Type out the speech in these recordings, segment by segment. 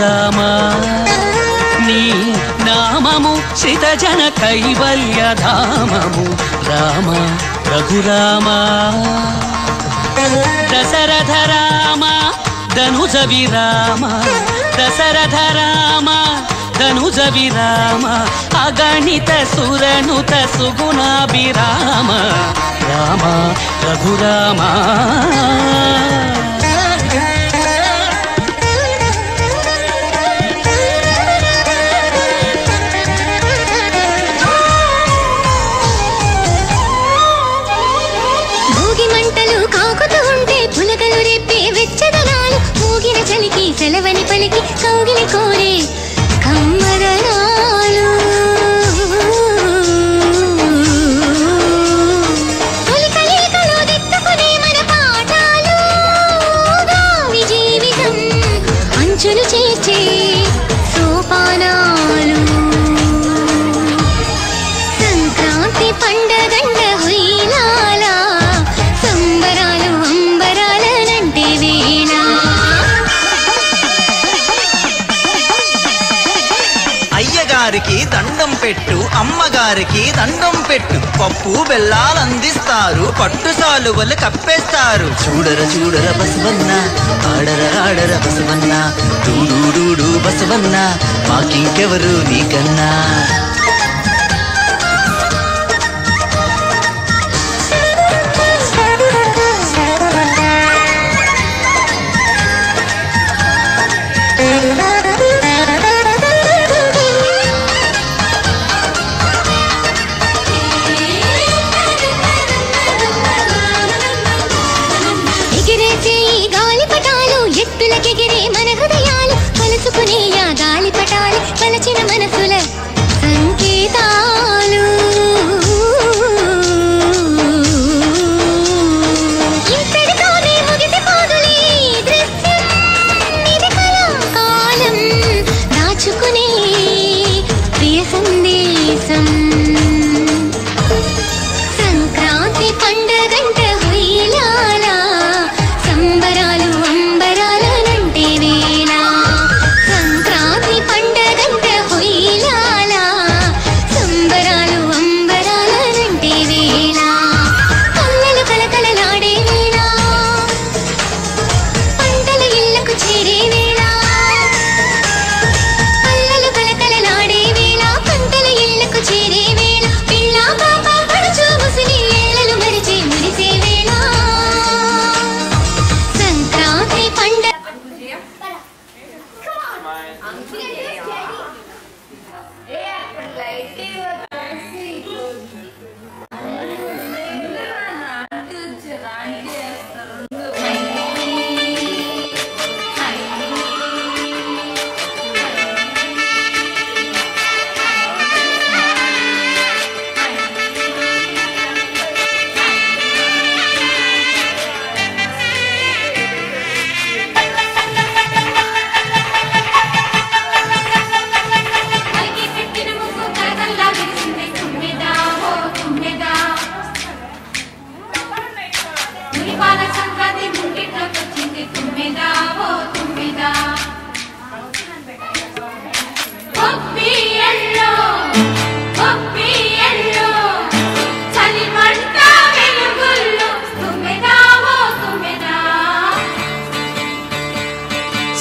రామా. నీ నామము సితజన కైవల్యధామము రామ రఘురామ. దశరథ రామ ధనుజ విరామ దశరథ రామ ధనుజ విరామ అగణిత సురనుత సుగుణాభిరామ. రామ రఘురామ. కలకి కౌగిలి కోరే కమ్మరణాలు జీవితం అంచులు చేర్చే దండం పెట్టు అమ్మగారికి దండం పెట్టు. పప్పు బెల్లాలందిస్తారు పట్టు సాలువలు కప్పేస్తారు. చూడర చూడర బసవన్న ఆడర ఆడర బసవన్న. డూడు డూడు బసవన్న మాకింకెవరు నీకన్నా?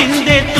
içinde dur.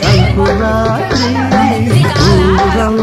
సంకురాత్రి పూరం